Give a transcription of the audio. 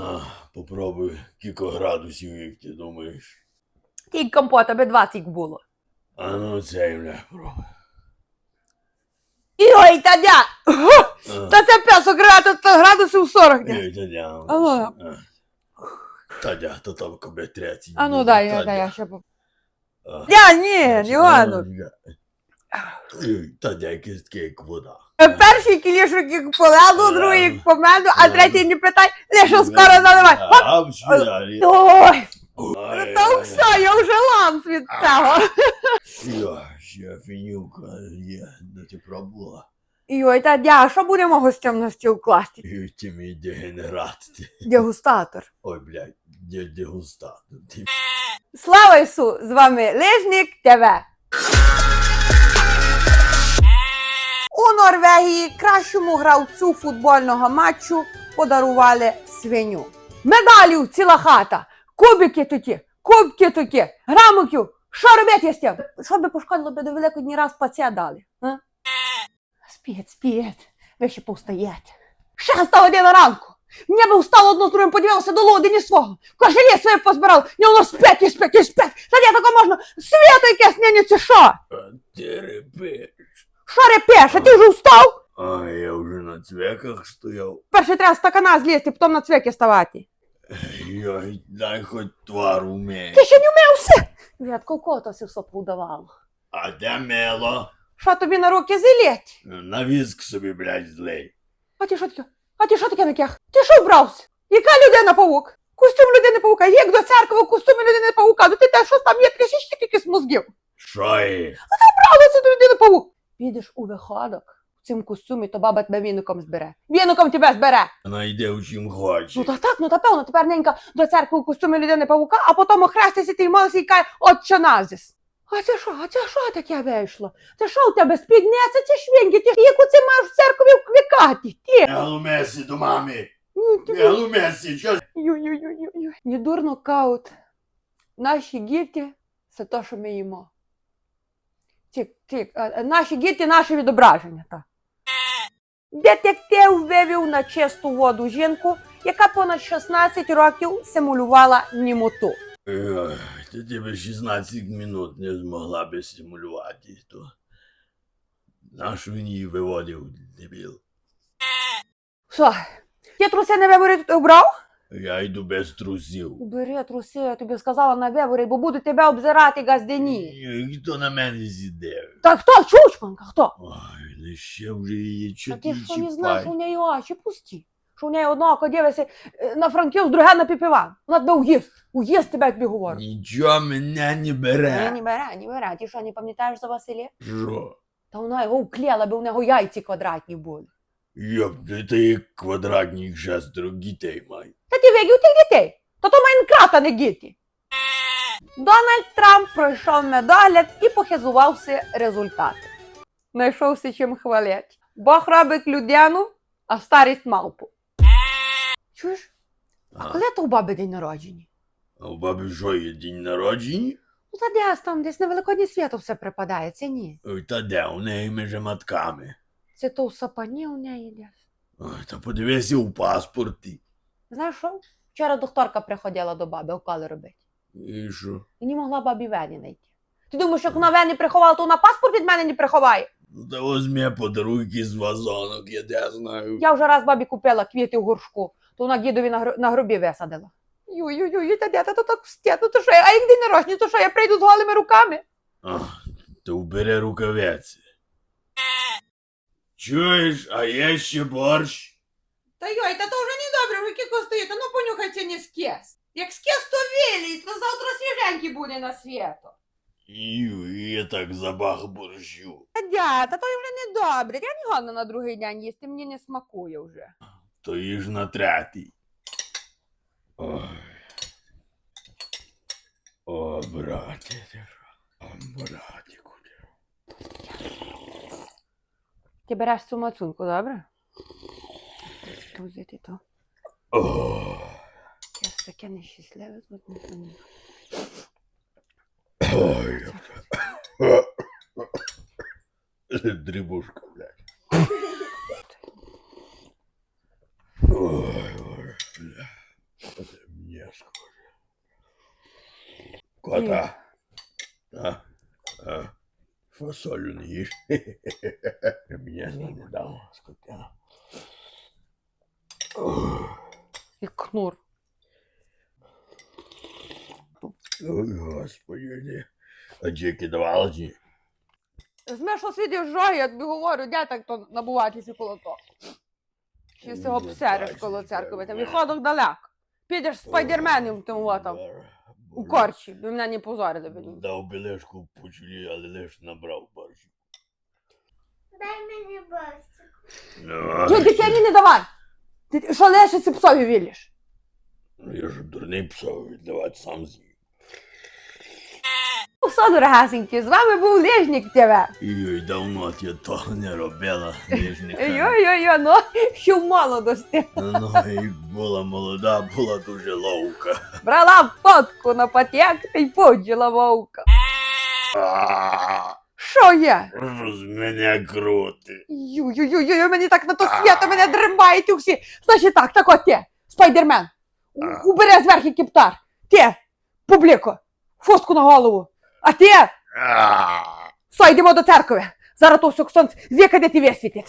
На, попробуй кілька градусів, як ти думаєш. Тільки компота би 20 було. А ну цей бля, пробуй. Ой, та дя! Та це песок градусів, градусів 40 дня. Ей, та дя. Алло. А. Та дя, то там кобе 30. А ну дай, дай, я ще по... А. Я, ні, не ладно. Та дя, якесь вода. Перший кілішок як поладу, другий як по меду, а третій не питай, скоро. Оп! А, все, далі. Ой, та все, я вже ланц від цього. Ще фінюка є, де ти пробувала. Ой, та дя, що будемо гостям на стіл класти? І ти мій дегенерат. Дегустатор. Ой, блядь, дегустатор. Слава Ісу! З вами Лижник ТВ. У Норвегії кращому гравцю футбольного матчу подарували свиню. Медалів ціла хата, кубики такі, кубки такі, грамотів. Що робити з тим? Що би пошкодило би до Великодні раз паці дали? А? Спіть, ви ще повстаєте. Шеста година ранку. Мені би встало одно з другим, подивилося до лодині свого. Кошелі своє позбирав, і воно спить, і спить, і спить. Та я тако можна, свято якесь нині, це що? Репиш. Що репеш, а ти вже встав? А я вже на цвеках стояв. Перше треба з стакана злізти, потім на цвеки ставати. Йой, дай хоч твар умій. Ти ще не вмився? Вятко кота си все повдавало. А де мело? Що тобі на руки зілять? На віск собі, блядь, злий. А ти що таке? А ти що таке накях? Ти що вбрався? Яка людина павук? Костюм людини павука, як до церкви в костюмі людини павука, ну ти те щось там є таке ще якийсь мозгів. Що є? Але це до людини павук. Підеш у виходок в цьому костюмі, то баба тебе віником збере. Віником тебе збере. Вона йде у чим хоче. Ну та так, ну та певно, тепер ненька до церкви у костюмі людини павука, а потім охрестися ти й молися і каже, отче назис. А це що? А це що таке вийшло? Це що у тебе спідниця чи швінки? Ти яку це маєш в церкві вкликати? Ти? Не глумесі до мами. Ну, ти- Не глумесі, що? Ю-ю-ю-ю-ю. Не дурно каут. Наші діти це те, що ми їмо. Тік, тік. А, а Наші діти наші відображення. Так. Детектив вивів на чисту воду жінку, яка понад 16 років симулювала німоту. Ти тебе 16 минут не змогла би стимулювати, то нашу він її виводив, дебіл. Що? Ти труси на виборі обрав? Я йду без трусів. Бери труси, я тобі сказала на виборі, бо буду тебе обзирати газдені. І Хто на мене зіде? Та хто? Чучманка, хто? Ой, лише вже її А чотири ти що не знаєш, чіпай. у неї очі пусті. Що у неї одного око дивиться е, на франків, друге на піпіван. Вона тебе уїсть. Уїсть тебе, я тобі говорю. Нічого мене не Ні, бере. не бере, не бере. Ти що, не пам'ятаєш за Василі? Що? Та вона його вклеїла, бо у нього яйці квадратні були. Йоп, ти квадратних шестеро дітей май. Та ти вигів тих дітей. Та то Майнкрафт, а не діти. Дональд Трамп пройшов медогляд і похизувався результати. Знайшовся чим хвалять. Бог робить людяну, а старість малпу. Чуєш? А А, коли то у баби день народження? а у баби що є день народження? Ну та десь там, десь на Великодні свято все припадає, це ні. Ой, та де, у неї між матками. Це то сапані у неї десь. Ой, та подивися у паспорті. Знаєш що? Вчора докторка приходила до баби, уколи робити. І що? І не могла бабі вені знайти. Ти думаєш, як вона вені приховала, то вона паспорт від мене не приховає? Ну та возьми подарунки з вазонок, я де знаю. Я вже раз бабі купила квіти в горшку, то вона дідові на, гро- на гробі висадила. Ю-ю-ю, та де, та то так встятно, то що я, а як день народження, то що я прийду з голими руками? А, то вбери рукавиці. Чуєш, а є ще борщ? Та йой, та то вже не добре, вже кілько стоїть, ну понюхай це не скес. Як скес, то вілій, то завтра свіженький буде на свято. Ю, я так забах борщу. Та дя, та то вже не добре. Я не годна на другий день їсти, мені не смакує вже. То їж на третій. Ой. О, браті, ти що? О, братіку. Ти береш цю мацунку, добре? Друзити то. Я ж таке нещасливе тут не помню. Дрібушка, блядь. Ой, ой, А, а фасолю не їж. Мені не дав скотя. І кнур. Ой, господи. А джеки давали чи? Знаєш, що світі жой, я тобі говорю, де так то набуватися коло того. Ще з цього Ну, псериш коло церкви, там да. відходок далеко. Підеш спайдерменом тим во там, у корчі, ви мене не позорили. блін. Дав білешку по чолі, але лиш набрав борщ. Дай мені борщик. Ну, Ти дитині не давай! Ти що лише псові віліш? Ну, я ж дурний псов віддавати сам з'їв. Ну, все, дорогасенькі, з вами був Лежник ТВ. Ой, давно ти того не робила, ніжника. Йо-йо-йо, ну, що в молодості. Ну, як була молода, була дуже ловка. Брала фотку на патек та й поджила вовка. Що є? З мене крути. Ю-ю-ю-ю, мені так на то свято, мене дримають усі. Значить так, так от ти, спайдермен. У- Убери зверху кептар. Ти, публіко, фоску на голову. А ти, все, йдемо до церкви. Зараз то все сонце, віка де ти висвітить.